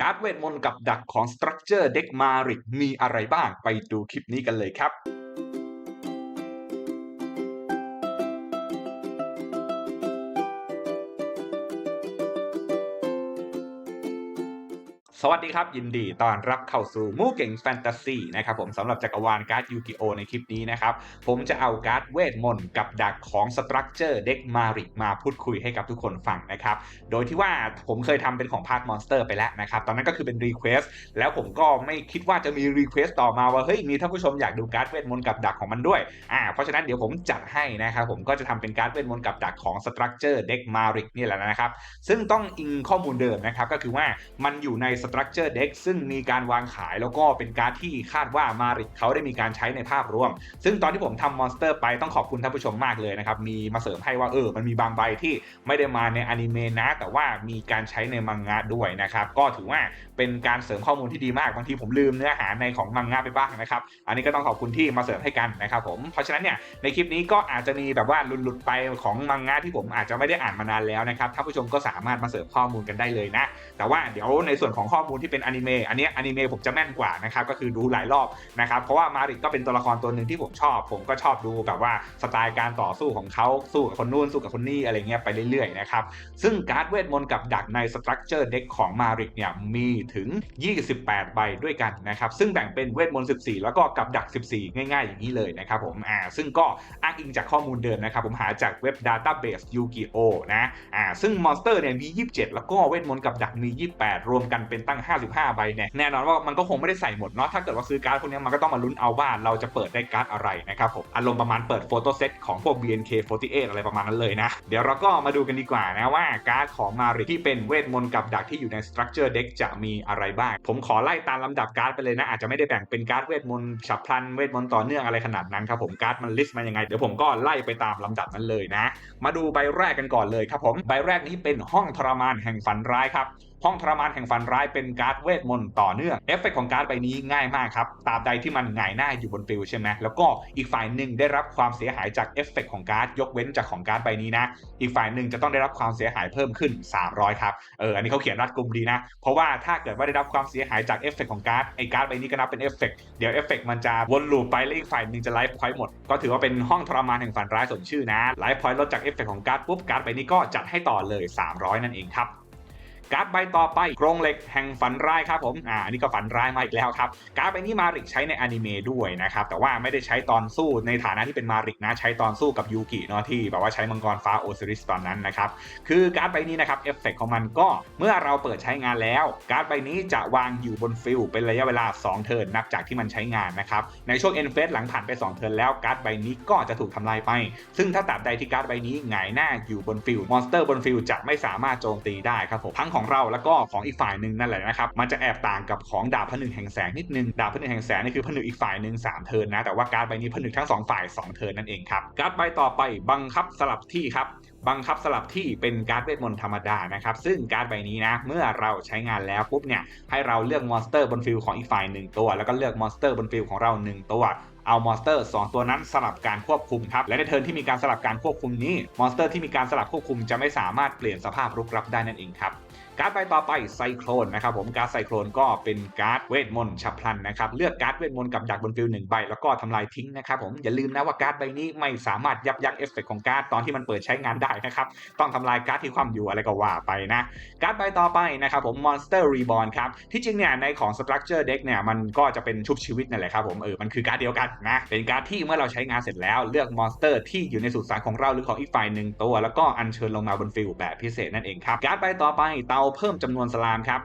การ์ดเวทมนต์กับดักของ Structure Deck Maric มีอะไรบ้างไปดูคลิปนี้กันเลยครับ สวัสดีครับ ยินดีตอนรับเข้าสู่มู่เก่งแฟนตาซีนะครับผมสำหรับจักรวาลการ์ดยูกิโอในคลิปนี้นะครับ ผมจะเอาการ์ดเวทมนต์กับดักของ Structure Deck Maric มาพูดคุยให้กับทุกคนฟังนะครับ โดยที่ว่าผมเคยทำเป็นของพาร์ทมอนสเตอร์ไปแล้วนะครับ ตอนนั้นก็คือเป็นรีเควสแล้วผมก็ไม่คิดว่าจะมีรีเควสต่อมาว่าเฮ้ยมีท่านผู้ชมอยากดูการ์ดเวทมนต์กับดักของมันด้วยอ่าเพราะฉะนั้นเดี๋ยวผมจัดให้นะครับผมก็จะทำเป็นการ์ดเวทมนต์กับดักของ Structure Deck Maric นี่แหละนะครับซึ่งต้องอิงข้อมูลเดิมนะครับก็คือว่ามันอยู่ใน Structure Deck ซึ่งมีการวางขายแล้วก็เป็นการ์ดที่คาดว่ามาริกเขาได้มีการใช้ในภาพรวม ซึ่งตอนที่ผมทำมอนสเตอร์ไปต้องขอบคุณท่านผู้ชมมากเลยนะครับ มีมาเสริมให้ว่าเออ มันมีบางใบที่ไม่ได้มาในอนิเมะนะ แต่ว่ามีการใช้ในมังงะด้วยนะครับ ก็ถือว่าเป็นการเสริมข้อมูลที่ดีมาก บางทีผมลืมเนื้อหาในของมังงะไปบ้างนะครับ อันนี้ก็ต้องขอบคุณที่มาเสริมให้กันนะครับผม เพราะฉะนั้นเนี่ยในคลิปนี้ก็อาจจะมีแบบว่าหลุดๆไปของมังงะที่ผมอาจจะไม่ได้อ่านมานานแล้วนะครับท่านผู้ชมก็สามารถมาเสริมข้อมูลกันได้เลยนะ แต่ว่าเดี๋ยวในส่วนของข้อมูลที่เป็นอนิเมะอันนี้อนิเมะผมจะแม่นกว่านะครับก็คือดูหลายรอบนะครับเพราะว่ามาริกก็เป็นตัวละครตัวหนึ่งที่ผมชอบ ผมก็ชอบดูแบบว่าสไตล์การต่อสู้ของเขาสู้กับคนนู้นสู้กับคนนี้อะไรเงี้ยไปเรื่อยๆนะครับซึ่งการ์ดเวทมนต์กับดักในสตรัคเจอร์เด็กของมาริกเนี่ยมีถึง 28 ใบด้วยกันนะครับซึ่งแบ่งเป็นเวทมนต์ 14 แล้วก็กับดัก 14 ง่ายๆ อย่างนี้เลยนะครับผมอ่าซึ่งก็อ้างอิงจากข้อมูลเดิมนะครับผมหาจากเว็บ Database Yu-Gi-Oh นะอ่าซึ่งมอนสเตอร์เนี่ยมี 27 แล้วก็เวทมนต์กับดักมี 28 รวมกันเป็นตั้ง 55 ใบเนี่ยแน่นอนว่ามันก็คงไม่ได้ใส่หมดเนาะถ้าเกิดว่าซื้อการ์ดพวกนี้มันก็ต้องมาลุ้นเอาว่าเราจะเปิดได้การ์ดอะไรนะครับผมอารมณ์ประมาณเปิดโฟโต้เซตของพวก BNK48 อะไรประมาณนั้นเลยนะ เดี๋ยวเราก็มาดูกันดีกว่านะว่าการ์ดของมาริที่เป็นเวทมนต์กับดักที่อยู่ใน Structure Deck จะมีอะไรบ้าง ผมขอไล่ตามลำดับการ์ดไปเลยนะ อาจจะไม่ได้แบ่งเป็นการ์ดเวทมนต์ฉับพลันเวทมนต์ต่อเนื่องอะไรขนาดนั้นครับผมการ์ดมันลิสต์มายังไงเดี๋ยวผมก็ไล่ไปตามลำดับนั้นเลยนะ มาดูใบแรกกันก่อนเลยครับผมใบแรกนี้เป็นห้องทรมานแห่งฝันร้ายครับ ห้องทรมานแห่งฝันร้ายเป็นการ์ดเวทมนต์ต่อเนื่องเอฟเฟกของการ์ดใบนี้ง่ายมากครับตราบใดที่มันหงายหน้าอยู่บนฟิลใช่ไหมแล้วก็อีกฝ่ายหนึ่งได้รับความเสียหายจากเอฟเฟกของการ์ดยกเว้นจากของการ์ดใบนี้นะ อีกฝ่ายหนึ่งจะต้องได้รับความเสียหายเพิ่มขึ้น 300ครับเอออันนี้เขาเขียนรัดกุมดีนะ เพราะว่าถ้าเกิดว่าได้รับความเสียหายจากเอฟเฟกของการ์ดไอการ์ดใบนี้ก็นับเป็นเอฟเฟกเดี๋ยวเอฟเฟกมันจะวนลูปไปแล้วอีกฝ่ายหนึ่งจะไลฟ์พอยต์หมด ก็ถือว่าเป็นห้องทรมานแห่งฝันร้ายสมชื่อนะไลฟ์พอยต์ลดจากเอฟเฟกของการ์ดปุ๊บการ์ดใบนี้ก็จัดให้ต่อเลย 300 นั่นเองครับ การ์ดใบต่อไปกรงเหล็กแห่งฝันร้ายครับผมอ่าอันนี้ก็ฝันร้ายมาอีกแล้วครับการ์ดใบนี้มาริกใช้ในอนิเมะด้วยนะครับแต่ว่าไม่ได้ใช้ตอนสู้ในฐานะที่เป็นมาริกนะใช้ตอนสู้กับยูกิเนาะที่แบบว่าใช้มังกรฟ้าโอซิริสตอนนั้นนะครับคือการ์ดใบนี้นะครับเอฟเฟกของมันก็เมื่อเราเปิดใช้งานแล้ว การ์ดใบนี้จะวางอยู่บนฟิลเป็นระยะเวลา 2 เทิร์นนับจากที่มันใช้งานนะครับในช่วงเอ็นเฟสหลังผ่านไป 2 เทิร์นแล้วการ์ดใบนี้ก็จะถูกทำลายไป ซึ่งถ้าตราบใดที่การ์ดใบนี้หงายหน้าอยู่บนฟิลมอนสเตอร์บนฟิลจะไม่สามารถโจมตีได้ครับผมทั้งของเราแล้วก็ของอีกฝ่ายหนึ่งนั่นแหละนะครับ มันจะแอบต่างกับของดาบผนึกแห่งแสงนิดนึง ดาบผนึกแห่งแสงนี่คือผนึกอีกฝ่ายหนึ่ง3เทินนะ แต่ว่าการ์ดใบนี้ผนึกทั้ง2ฝ่าย2เทินนั่นเองครับการ์ดใบต่อไปบังคับสลับที่ครับบังคับสลับที่เป็นการ์ดเวทมนต์ธรรมดานะครับ ซึ่งการ์ดใบนี้นะ เมื่อเราใช้งานแล้วปุ๊บเนี่ย ให้เราเลือกมอนสเตอร์บนฟิลของอีกฝ่ายหนึ่งตัว แล้วก็เลือกมอนสเตอร์บนฟิลของเรา 1 ตัวเอามอนสเตอร์ 2 ตัวนั้นสลับการควบคุมครับและในเทิร์นที่มีการสลับการควบคุมนี้มอนสเตอร์ที่มีการสลับควบคุมจะไม่สามารถเปลี่ยนสภาพรุกรับได้นั่นเองครับการ์ดใบต่อไปไซโครนนะครับผมการ์ดไซโครนก็เป็นการ์ดเวทมนต์ฉับพลันนะครับเลือกการ์ดเวทมนต์กับดักบนฟิลหนึ่งใบแล้วก็ทำลายทิ้งนะครับผมอย่าลืมนะว่าการ์ดใบนี้ไม่สามารถยับยั้งเอฟเฟกของการ์ดตอนที่มันเปิดใช้งานได้นะครับต้องทำลายการ์ดที่คว่ำอยู่อะไรก็ว่าไปนะการ์ดใบต่อไปนะครับผม Monster Reborn ครับที่จริงเนี่ยในของ Structure Deck เนี่ยมันก็จะเป็นชุบชีวิตนั่นแหละครับผมเออมันคือการ์ดเดียวกันนะเป็นการ์ดที่เมื่อเราใช้งานเสร็จแล้วเลือกมอนสเตอร์ ที่อยู่ในสุสานของเราหรือของอีกฝ่ายหนึ่งตัว แล้วก็อัญเชิญลงมาบนฟิลแบบพิเศษนั่นเองครับการ์ดใบต่อไปเตาเพิ่มจำนวนสลามครับ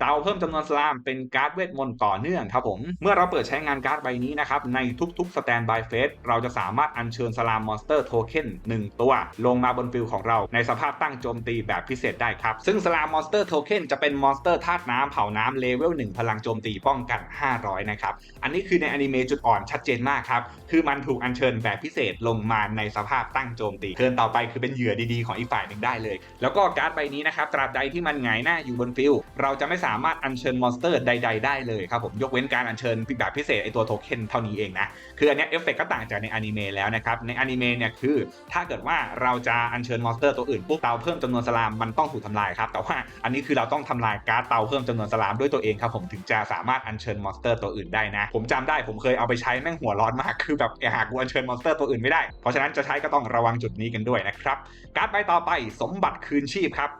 เตาเพิ่มจำนวนสลามเป็นการ์ดเวทมนต์ต่อเนื่องครับผม เมื่อเราเปิดใช้งานการ์ดใบนี้นะครับในทุกๆสแตนบายเฟสเราจะสามารถอัญเชิญสลามมอนสเตอร์โทเค็น1ตัว ลงมาบนฟิลของเราในสภาพตั้งโจมตีแบบพิเศษได้ครับ ซึ่งสลามมอนสเตอร์โทเค็นจะเป็นมอนสเตอร์ธาตุน้ำเผาน้ำเลเวล1พลังโจมตีป้องกัน 500 นะครับ อันนี้คือในอนิเมะจุดอ่อนชัดเจนมากครับ คือมันถูกอัญเชิญแบบพิเศษลงมาในสภาพตั้งโจมตีเทิร์นต่อไปคือเป็นเหยื่อดีๆของอีกฝ่ายหนึ่งได้เลย แล้วก็การ์ดใบนี้นะครับตราบใดที่มันหงายหน้าอยู่บนฟิลเราจะไม่สาามารถอัญเชิญมอนสเตอร์ใด ๆ ได้เลยครับผมยกเว้นการอัญเชิญแบบพิเศษไอตัวโทเค็นเท่านี้เองนะ คืออันเนี้เอฟเฟกก็ต่างจากในอนิเมะแล้วนะครับ ในอนิเมะเนี่ยคือ ถ้าเกิดว่าเราจะอัญเชิญมอนสเตอร์ตัวอื่นปุ๊บเตาเพิ่มจำนวนสลามมันต้องถูกทำลายครับ แต่ว่าอันนี้คือเราต้องทำลายการ์ดเตาเพิ่มจำนวนสลามด้วยตัวเองครับผมถึงจะสามารถอัญเชิญมอนสเตอร์ตัวอื่นได้นะ ผมจำได้ผมเคยเอาไปใช้แม่งหัวร้อนมากคือแบบหากกูอัญเชิญมอนสเตอร์ตัวอื่นไม่ได้เพราะฉะนั้นจะใช้ก็ต้องระวังจุดนี้กันด้วยนะครับการ์ดใบต่อไปสมบัติคืนชีพครับ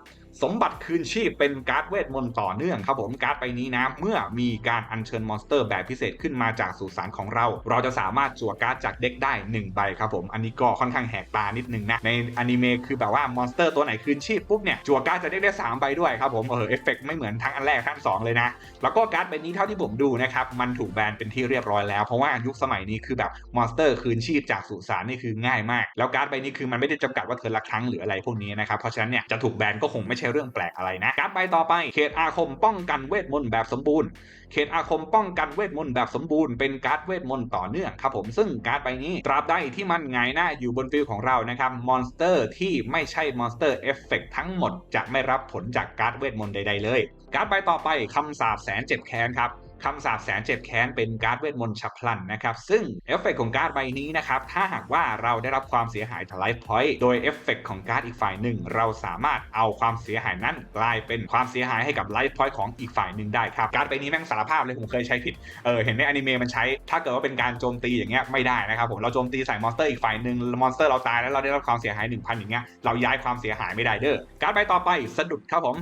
สมบัติคืนชีพเป็นการ์ดเวทมนต์ต่อเนื่องครับผมการ์ดใบนี้นะ เมื่อมีการอัญเชิญมอนสเตอร์แบบพิเศษขึ้นมาจากสุสานของเรา เราจะสามารถจั่วการ์ดจากเด็กได้ 1 ใบครับผมอันนี้ก็ค่อนข้างแหกตานิดนึงนะ ในอนิเมะคือแบบว่ามอนสเตอร์ตัวไหนคืนชีพปุ๊บเนี่ยจั่วการ์ดจะได้ได้3ใบด้วยครับผมเออเอฟเฟกไม่เหมือนทั้งอันแรกทั้งสองเลยนะ แล้วก็การ์ดใบนี้เท่าที่ผมดูนะครับมันถูกแบนเป็นที่เรียบร้อยแล้ว เพราะว่ายุคสมัยนี้คือแบบมอนสเตอร์คืนชีพจากสุสานนี่คือง่ายมาก แล้วการ์ดใบนี้คือมันไม่ได้จำกัดว่าเธอละครั้งหรืออะไรพวกนี้นะครับเพราะฉะนั้นเนี่ยจะถูกแบนก็คงไม่ใช่เรื่องแปลกอะไรนะการ์ดใบต่อไป เขตอาคมป้องกันเวทมนต์แบบสมบูรณ์ เขตอาคมป้องกันเวทมนต์แบบสมบูรณ์เป็นการ์ดเวทมนต์ต่อเนื่องครับผมซึ่งการ์ดใบนี้ตราบใดที่มันไงหน้าอยู่บนฟิลของเรานะครับมอนสเตอร์ที่ไม่ใช่มอนสเตอร์เอฟเฟกทั้งหมดจะไม่รับผลจากการ์ดเวทมนต์ใดๆเลย การ์ดใบต่อไปคำสาปแสนเจ็บแค้นครับ คำสาปแสนเจ็บแค้นเป็นการ์ดเวทมนต์ฉับพลันนะครับ ซึ่งเอฟเฟกของการ์ดใบนี้นะครับ ถ้าหากว่าเราได้รับความเสียหายทลายพอยต์โดยเอฟเฟกของการ์ดอีกฝ่ายหนึ่ง เราสามารถเอาความเสียหายนั้นกลายเป็นความเสียหายให้กับไลฟ์พอยต์ของอีกฝ่ายหนึ่งได้ครับ การ์ดใบนี้แม่งสารภาพเลยผมเคยใช้ผิด เออเห็นในอนิเมะมันใช้ ถ้าเกิดว่าเป็นการโจมตีอย่างเงี้ยไม่ได้นะครับผม เราโจมตีใส่มอนสเตอร์อีกฝ่ายหนึ่งมอนสเตอร์เราตายแล้วเราได้รับความเสียหาย1000อย่างเงี้ย เราย้ายความเสียหายไม่ได้เด้อ การ์ดใบต่อไปสะดุดครับผม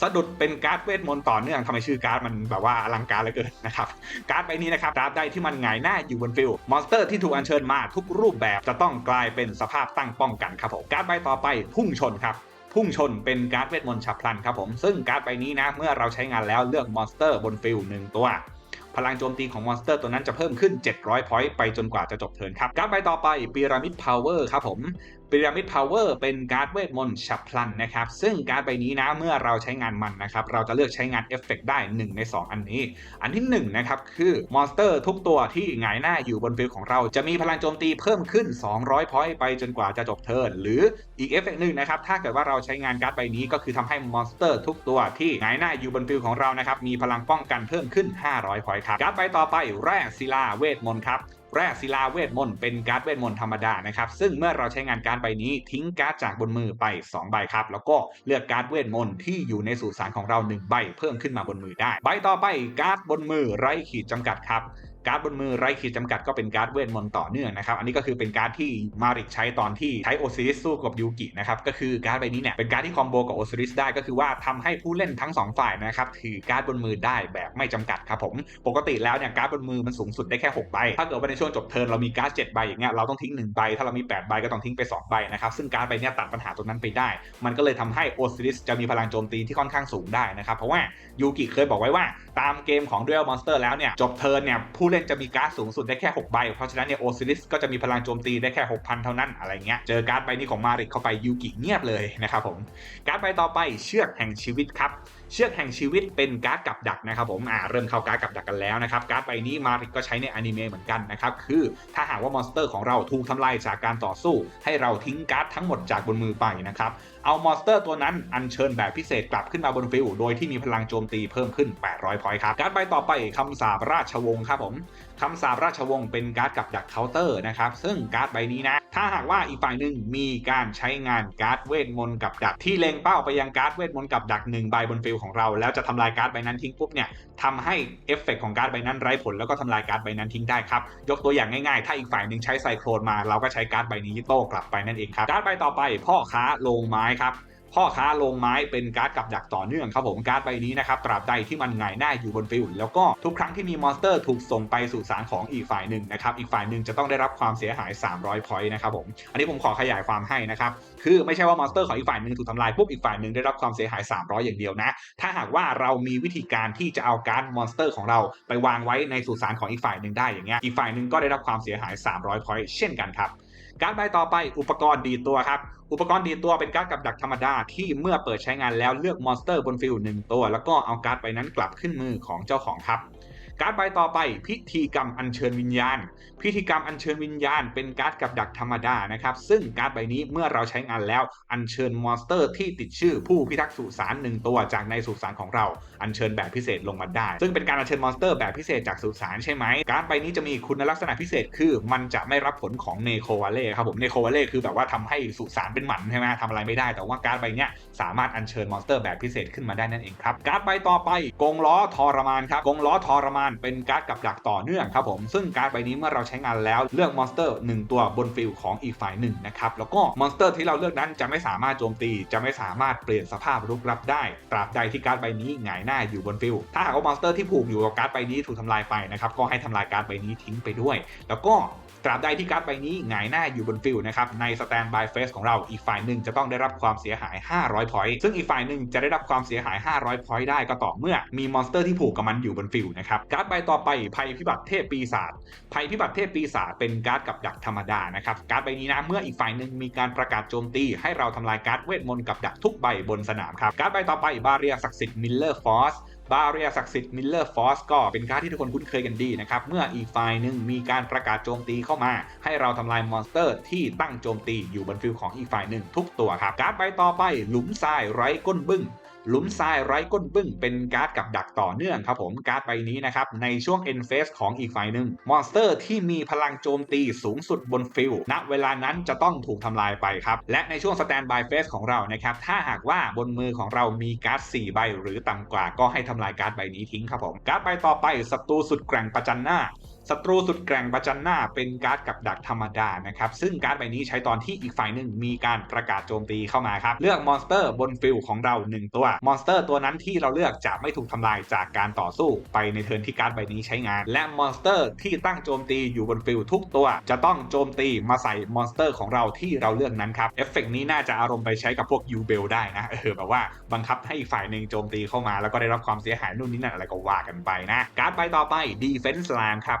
สะดุดเป็นการ์ดเวทมนต์ต่อเนื่องทำไมชื่อการ์ดมันแบบว่าอลังการเหลือเกินนะครับ การ์ดใบนี้นะครับตราบใดที่มันหงายหน้าอยู่บนฟิลมอนสเตอร์ที่ถูกอัญเชิญมาทุกรูปแบบจะต้องกลายเป็นสภาพตั้งป้องกันครับผมการ์ดใบต่อไปพุ่งชนครับพุ่งชนเป็นการ์ดเวทมนต์ฉับพลันครับผม ซึ่งการ์ดใบนี้นะ เมื่อเราใช้งานแล้วเลือกมอนสเตอร์บนฟิลหนึ่งตัว พลังโจมตีของมอนสเตอร์ตัวนั้นจะเพิ่มขึ้น 700 พอยต์ไปจนกว่าจะจบเทิร์นครับ การ์ดใบต่อไปพีระมิดพาวเวอร์ครับผมพีระมิดพาวเวอร์เป็นการ์ดเวทมนต์ฉับพลันนะครับ ซึ่งการ์ดใบนี้นะเมื่อเราใช้งานมันนะครับ เราจะเลือกใช้งานเอฟเฟกได้ 1 ใน 2 อันนี้ อันที่1นะครับคือมอนสเตอร์ทุกตัวที่หงายหน้าอยู่บนฟิลของเราจะมีพลังโจมตีเพิ่มขึ้น 200 พอยต์ไปจนกว่าจะจบเทิร์นหรืออีกเอฟเฟกหนึ่งนะครับถ้าเกิดว่าเราใช้งานการ์ดใบนี้ก็คือทำให้มอนสเตอร์ทุกตัวที่หงายหน้าอยู่บนฟิลของเรานะครับมีพลังป้องกันเพิ่มขึ้น 500 พอยต์ครับการ์ดใบต่อไปแร่ศิลาเวทมนต์ครับ แร่ศิลาเวทมนต์เป็นการ์ดเวทมนต์ธรรมดานะครับ ซึ่งเมื่อเราใช้งานการ์ดใบนี้ทิ้งการ์ดจากบนมือไป 2 ใบครับ แล้วก็เลือกการ์ดเวทมนต์ที่อยู่ในสูตรสารของเรา 1 ใบเพิ่มขึ้นมาบนมือได้ ใบต่อไปการ์ดบนมือไร้ขีดจำกัดครับ การ์ดบนมือไร้ขีดจำกัดก็เป็นการ์ดเวทมนต์ต่อเนื่องนะครับ อันนี้ก็คือเป็นการ์ดที่มาริกใช้ตอนที่ใช้โอซิริสสู้กับยูกินะครับ ก็คือการ์ดใบนี้เนี่ยเป็นการ์ดที่คอมโบกับโอซิริสได้ก็คือว่าทำให้ผู้เล่นทั้ง 2 ฝ่ายนะครับถือการ์ดบนมือได้แบบไม่จำกัดครับผม ปกติแล้วเนี่ยการ์ดบนมือมันสูงสุดได้แค่6ใบ ถ้าเกิดว่าในช่วงจบเทิร์นเรามีการ์ด7ใบอย่างเงี้ยเราต้องทิ้ง1ใบ ถ้าเรามี8ใบก็ต้องทิ้งไป2ใบนะครับ ซึ่งการ์ดใบนี้ตัดปัญหาตรงนั้นไปได้ มันก็เลยทำให้โอซิริสจะมีพลังโจมตีที่ค่อนข้างสูงได้นะครับ เพราะว่ายูกิเคยบอกไว้ว่าตามเกมของ Duel Monster แล้วเนี่ยจบเทิร์นเนี่ยผู้เล่นจะมีการ์ดสูงสุดได้แค่ 6 ใบ เพราะฉะนั้นเนี่ยโอซิริสก็จะมีพลังโจมตีได้แค่ 6,000 เท่านั้นอะไรเงี้ย เจอการ์ดใบนี้ของมาริกเข้าไปยูกิเงียบเลยนะครับผม การ์ดใบต่อไปเชือกแห่งชีวิตครับเชือกแห่งชีวิตเป็นการ์ดกับดักนะครับผมอ่าเริ่มเข้าการ์ดกับดักกันแล้วนะครับการ์ดใบนี้มาริกก็ใช้ในอนิเมะเหมือนกันนะครับคือถ้าหากว่ามอนสเตอร์ของเราถูกทำลายจากการต่อสู้ ให้เราทิ้งการ์ดทั้งหมดจากบนมือไปนะครับเอามอนสเตอร์ตัวนั้นอัญเชิญแบบพิเศษกลับขึ้นมาบนฟิลโดยที่มีพลังโจมตีเพิ่มขึ้น 800 พอยต์ครับการ์ดใบต่อไปคำสาปราชวงศ์ครับผมคำสาปราชวงศ์เป็นการ์ดกับดักเคาน์เตอร์นะครับซึ่งการ์ดใบนี้นะถ้าหากว่าอีกฝ่ายหนึ่งมีการใช้งานการ์ดเวทมนต์กับดักที่เล็งเป้าไปยังการ์ดเวทมนต์กับดักหนึ่งใบบนฟิลของเราแล้วจะทำลายการ์ดใบนั้นทิ้งปุ๊บเนี่ยทำให้เอฟเฟกของการ์ดใบนั้นไร้ผลแล้วก็ทำลายการ์ดใบนั้นทิ้งได้ครับ ยกตัวอย่างง่ายๆ ถ้าอีกฝ่ายหนึ่งใช้ไซโครนมาเราก็ใช้การ์ดใบนี้โต้กลับไปนั่นเองครับการ์ดใบต่อไปพ่อค้าโลงไม้ครับ พ่อค้าลงไม้เป็นการ์ดกับดักต่อเนื่องครับผมการ์ดใบนี้นะครับตราบใดที่มันหงายหน้าอยู่บนฟิลแล้วก็ทุกครั้งที่มีมอนสเตอร์ถูกส่งไปสู่สารของอีกฝ่ายหนึ่งนะครับอีกฝ่ายหนึ่งจะต้องได้รับความเสียหาย 300พอยต์นะครับผมอันนี้ผมขอขยายความให้นะครับคือไม่ใช่ว่ามอนสเตอร์ของอีกฝ่ายหนึ่งถูกทำลายปุ๊บอีกฝ่ายหนึ่งได้รับความเสียหาย 300 อย่างเดียวนะ ถ้าหากว่าเรามีวิธีการที่จะเอาการ์ดมอนสเตอร์ของเราไปวางไว้ในสุสานของอีกฝ่ายหนึ่งได้อย่างเงี้ยอีกฝ่ายหนึ่งก็ได้รับความเสียหาย 300พอยต์เช่นกันครับ การดใบต่อไปอุปกรณ์ดีตัวครับ อุปกรณ์ดีตัวเป็นการ์ดกับดักธรรมดาที่เมื่อเปิดใช้งานแล้วเลือกมอนสเตอร์บนฟิลหนึ่งตัว แล้วก็เอาการ์ดใบนั้นกลับขึ้นมือของเจ้าของครับการ์ดใบต่อไปพิธีกรรมอัญเชิญวิญญาณ พิธีกรรมอัญเชิญวิญญาณเป็นการ์ดกับดักธรรมดานะครับ ซึ่งการ์ดใบนี้เมื่อเราใช้งานแล้วอัญเชิญมอนสเตอร์ที่ติดชื่อผู้พิทักษ์สุสานหนึ่งตัวจากในสุสานของเราอัญเชิญแบบพิเศษลงมาได้ ซึ่งเป็นการอัญเชิญมอนสเตอร์แบบพิเศษจากสุสานใช่ไหมการ์ดใบนี้จะมีคุณลักษณะพิเศษคือ มันจะไม่รับผลของเนโควาเล่ครับผมเนโควาเล่คือแบบว่าทำให้สุสานเป็นหมันใช่ไหมทำอะไรไม่ได้ แต่ว่าการ์ดใบนี้สามารถอัญเชิญมอนสเตอร์แบบพิเศษขึ้นมาได้นั่นเองครับการ์ดใบต่อไปกงล้อทรมานครับกงล้อทรมานเป็นการ์ดกับดักต่อเนื่องครับผมซึ่งการ์ดใบนี้เมื่อเราใช้ช้งานแล้วเลือกมอนสเตอร์หนึ่งตัวบนฟิลของอีกฝ่ายหนึ่งนะครับแล้วก็มอนสเตอร์ที่เราเลือกนั้นจะไม่สามารถโจมตี จะไม่สามารถเปลี่ยนสภาพรุกรับได้ ตราบใดที่การ์ดใบนี้หงายหน้าอยู่บนฟิลถ้าหากว่ามอนสเตอร์ที่ผูกอยู่กับการ์ดใบนี้ถูกทำลายไปนะครับก็ให้ทำลายการ์ดใบนี้ทิ้งไปด้วย แล้วก็ ตราบใดที่การ์ดใบนี้หงายหน้าอยู่บนฟิลนะครับในสแตนบายเฟสของเราอีกฝ่ายหนึ่งจะต้องได้รับความเสียหาย 500 พอยต์ซึ่งอีกฝ่ายหนึ่งจะได้รับความเสียหาย 500 พอยต์ได้ก็ต่อเมื่อมีมอนสเตอร์ที่ผูกกับมันอยู่บนฟิลนะครับการ์ดใบต่อไปภัยพิบัติเทพปีศาจภัยพิบัติเทพปีศาจเป็นการ์ดกับดักธรรมดานะครับการ์ดใบนี้นะเมื่ออีกฝ่ายหนึ่งมีการประกาศโจมตีให้เราทำลายการ์ดเวทมนต์กับดักทุกใบบนสนามครับการ์ดใบต่อไปบาเรียศักดิ์สิทธิ์มิลเลอร์ฟอสบาเรียศักดิ์สิทธิ์มิลเลอร์ฟอสก็เป็นการ์ดที่ทุกคนคุ้นเคยกันดีนะครับ เมื่ออีกฝ่ายหนึ่งมีการประกาศโจมตีเข้ามา ให้เราทำลายมอนสเตอร์ที่ตั้งโจมตีอยู่บนฟิลของอีกฝ่ายหนึ่งทุกตัวครับ การ์ดใบต่อไปหลุมทรายไร้ก้นบึ้ง หลุมทรายไร้ก้นบึ้งเป็นการ์ดกับดักต่อเนื่องครับผมการ์ดใบนี้นะครับในช่วง end phase ของอีกฝ่ายหนึ่งมอนสเตอร์ที่มีพลังโจมตีสูงสุดบนฟิลณเวลานั้นจะต้องถูกทำลายไปครับ และในช่วง standby phase ของเรานะครับถ้าหากว่าบนมือของเรามีการ์ด4ใบหรือต่ำกว่าก็ให้ทำลายการ์ดใบนี้ทิ้งครับผมการ์ดใบต่อไปศัตรูสุดแกร่งประจันหน้า ศัตรูสุดแกร่งประจันหน้าเป็นการ์ดกับดักธรรมดานะครับ ซึ่งการ์ดใบนี้ใช้ตอนที่อีกฝ่ายหนึ่งมีการประกาศโจมตีเข้ามาครับ เลือกมอนสเตอร์บนฟิลของเรา 1 ตัว มอนสเตอร์ตัวนั้นที่เราเลือกจะไม่ถูกทำลายจากการต่อสู้ไปในเทิร์นที่การ์ดใบนี้ใช้งาน และมอนสเตอร์ที่ตั้งโจมตีอยู่บนฟิลทุกตัว จะต้องโจมตีมาใส่มอนสเตอร์ของเราที่เราเลือกนั้นครับเอฟเฟกนี้น่าจะอารมณ์ไปใช้กับพวกยูเบลได้นะเออแบบว่าบังคับให้อีกฝ่ายหนึ่งโจมตีเข้ามา แล้วก็ได้รับความเสียหายนู่นนี่นั่นอะไรก็ว่ากันไปนะการ์ดใบต่อไป Defense Lam ครับ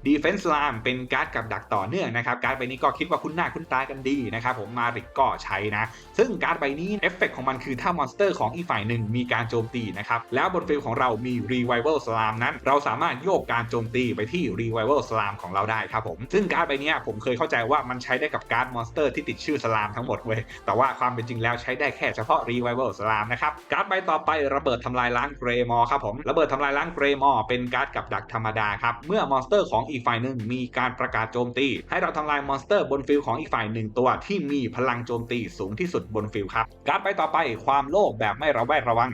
Defense Lam เป็นการ์ดกับดักต่อเนื่องนะครับ การ์ดใบนี้ก็คิดว่าคุ้นหน้าคุ้นตากันดีนะครับผมมาริกก็ใช้นะ ซึ่งการ์ดใบนี้เอฟเฟกของมันคือถ้ามอนสเตอร์ของอีกฝ่ายหนึ่งมีการโจมตีนะครับ แล้วบนฟิลของเรามี Revival Slam นั้น เราสามารถโยกการโจมตีไปที่ Revival Slam ของเราได้ครับผมซึ่งการ์ดใบนี้ผมเคยเข้าใจว่ามันใช้ได้กับการ์ดมอนสเตอร์ที่ติดชื่อ Slam ทั้งหมดเว้ยแต่ว่าความเป็นจริงแล้วใช้ได้แค่เฉพาะ Revival Slam นะครับการ์ดใบต่อไประเบิดทำลายล้างเกรมอครับผมระเบิดทำลายล้างเกรมอเป็นการ์ดกับดักธรรมดาครับเมื่อมอนสเตอร์ของอีกฝ่ายหนึ่งมีการประกาศโจมตี ให้เราทำลายมอนสเตอร์บนฟิลของอีกฝ่ายหนึ่งตัวที่มีพลังโจมตีสูงที่สุดบนฟิลครับ การไปต่อไปความโลภแบบไม่ระแวดระวัง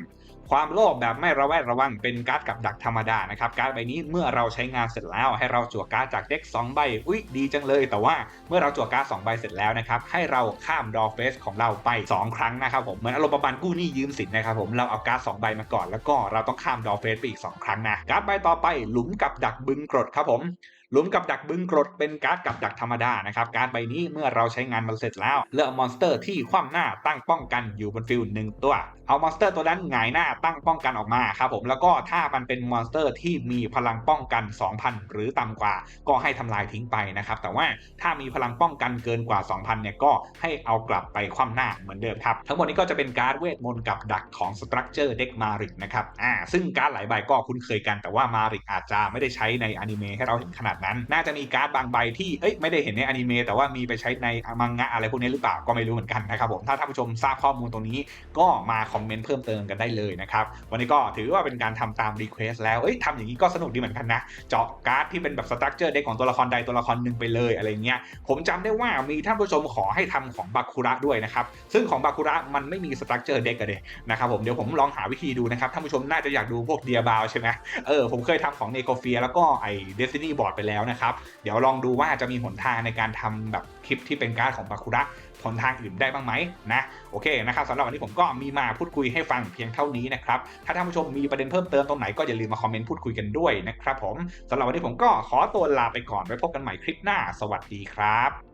ความโลภแบบไม่ระแวดระวังเป็นการ์ดกับดักธรรมดานะครับการ์ดใบนี้เมื่อเราใช้งานเสร็จแล้ว ให้เราจั่วการ์ดจากเด็ก2ใบอุ๊ยดีจังเลย แต่ว่าเมื่อเราจั่วการ์ด2ใบเสร็จแล้วนะครับให้เราข้ามดอเฟสของเราไป 2 ครั้งนะครับผมเหมือนอารมณ์ประมาณกู้หนี้ยืมสินนะครับผมเราเอาการ์ด2ใบมาก่อน แล้วก็เราต้องข้ามดอเฟสไปอีก 2 ครั้งนะการ์ดใบต่อไปหลุมกับดักบึงกรดครับผม หลุมกับดักบึงกรดเป็นการ์ดกับดักธรรมดานะครับการ์ดใบนี้เมื่อเราใช้งานมันเสร็จแล้วเลือกมอนสเตอร์ที่คว่ำหน้าตั้งป้องกันอยู่บนฟิลหนึ่งตัว เอามอนสเตอร์ตัวนั้นหงายหน้าตั้งป้องกันออกมาครับผมแล้วก็ถ้ามันเป็นมอนสเตอร์ที่มีพลังป้องกัน 2,000 หรือต่ำกว่า ก็ให้ทำลายทิ้งไปนะครับแต่ว่าถ้ามีพลังป้องกันเกินกว่า 2,000เนี่ยก็ให้เอากลับไปคว่ำหน้าเหมือนเดิมครับทั้งหมดนี้ก็จะเป็นการ์ดเวทมนต์กับดักของสตรัคเจอร์เด็กมาริกนะครับอ่าซึ่งการ์ดหลายใบก็คุ้นเคยกัน แต่ว่ามาริกอาจจะไม่ได้ใช้ในอนิเมะให้เราเห็นขนาดนั้น น่าจะมีการ์ดบางใบที่เอ้ยไม่ได้เห็นในอนิเมะแต่ว่ามีไปใช้ในมังงะอะไรพวกนี้หรือเปล่าก็ไม่รู้เหมือนกันนะครับผมถ้าท่านผู้ชมทราบข้อมูลตรงนี้ก็มาคอมเมนต์เพิ่มเติมกันได้เลยนะครับวันนี้ก็ถือว่าเป็นการทำตามรีเควสแล้วเอ้ยทำอย่างนี้ก็สนุกดีเหมือนกันนะเจาะการ์ดที่เป็นแบบสตรัคเจอร์เด็กของตัวละครใดตัวละครหนึ่งไปเลยอะไรเงี้ยผมจำได้ว่ามีท่านผู้ชมขอให้ทำของบาคุระด้วยนะครับซึ่งของบาคุระมันไม่มีสตรัคเจอร์เด็กกันเลยนะครับผมเดี๋ยวผมลองหาวิธีดูนะครับท่านผู้ชมน่าจะอยากดูพวกเดียบาวใช่ไหมเออผมเคยทำของเนโกเฟียแล้วก็ไอเดซินี่บอร์ดไปแล้วนะครับ เดี๋ยวลองดูว่าจะมีหนทางในการทำแบบคลิปที่เป็นการ์ดของบาคุระหนทางอื่นได้บ้างไหมนะโอเคนะครับสำหรับวันนี้ผมก็มีมาพูดคุยให้ฟังเพียงเท่านี้นะครับถ้าท่านผู้ชมมีประเด็นเพิ่มเติมตรงไหนก็อย่าลืมมาคอมเมนต์พูดคุยกันด้วยนะครับผมสำหรับวันนี้ผมก็ขอตัวลาไปก่อนไว้พบกันใหม่คลิปหน้า สวัสดีครับ